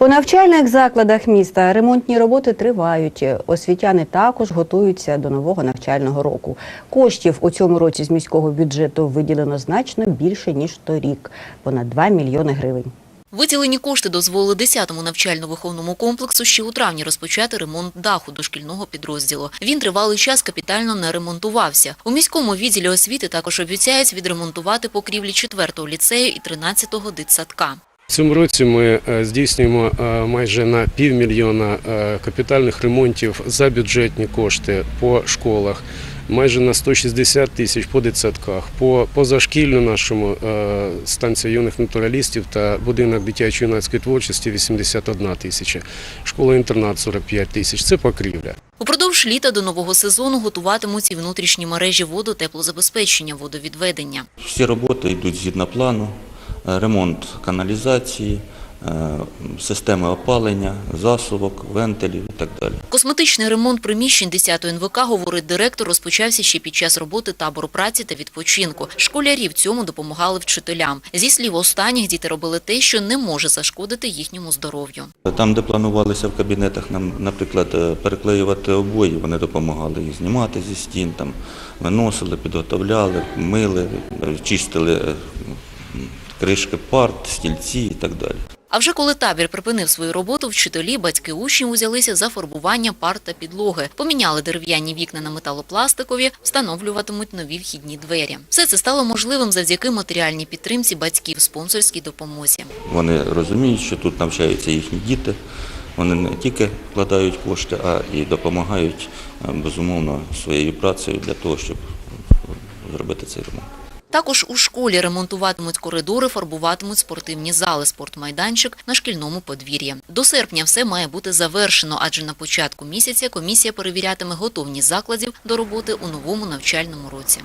По навчальних закладах міста ремонтні роботи тривають. Освітяни також готуються до нового навчального року. Коштів у цьому році з міського бюджету виділено значно більше ніж торік понад 2 мільйони гривень. Виділені кошти дозволили 10-му навчально-виховному комплексу ще у травні розпочати ремонт даху дошкільного підрозділу. Він тривалий час капітально не ремонтувався. У міському відділі освіти також обіцяють відремонтувати покрівлі 4-го ліцею і 13-го дитсадка. В цьому році ми е, здійснюємо е, майже на півмільйона е, капітальних ремонтів за бюджетні кошти по школах, майже на 160 тисяч по дитсадках, по позашкільну нашому е, станцію юних натуралістів та будинок дитячо-юнацької творчості 81 тисяча, школа-інтернат 45 тисяч. Це покрівля. Упродовж літа до нового сезону готуватимуться і внутрішні мережі воду, теплозабезпечення, водовідведення. Всі роботи йдуть згідно плану, ремонт каналізації, е, системи опалення, засувок, вентилів і так далі. Косметичний ремонт приміщень 10-ї НВК, говорить директор, розпочався ще під час роботи табору праці та відпочинку. Школярі в цьому допомагали вчителям. Зі слів останніх, діти робили те, що не може зашкодити їхньому здоров'ю. Там, де планувалися в кабінетах, нам, наприклад, е, переклеювати обої, вони допомагали їх знімати зі стін, там, виносили, підготовляли, мили, е, чистили е, кришки парт, стільці і так далі. А вже коли табір припинив свою роботу, вчителі, батьки учнів узялися за фарбування пар та підлоги. Поміняли дерев'яні вікна на металопластикові, встановлюватимуть нові вхідні двері. Все це стало можливим завдяки матеріальній підтримці батьків, спонсорській допомозі. Вони розуміють, що тут навчаються їхні діти. Вони не тільки вкладають кошти, а і допомагають е, безумовно своєю працею для того, щоб зробити цей ремонт. Також у школі ремонтуватимуть коридори, фарбуватимуть спортивні зали, спортмайданчик на шкільному подвір'ї. До серпня все має бути завершено, адже на початку місяця комісія перевірятиме готовність закладів до роботи у новому навчальному році.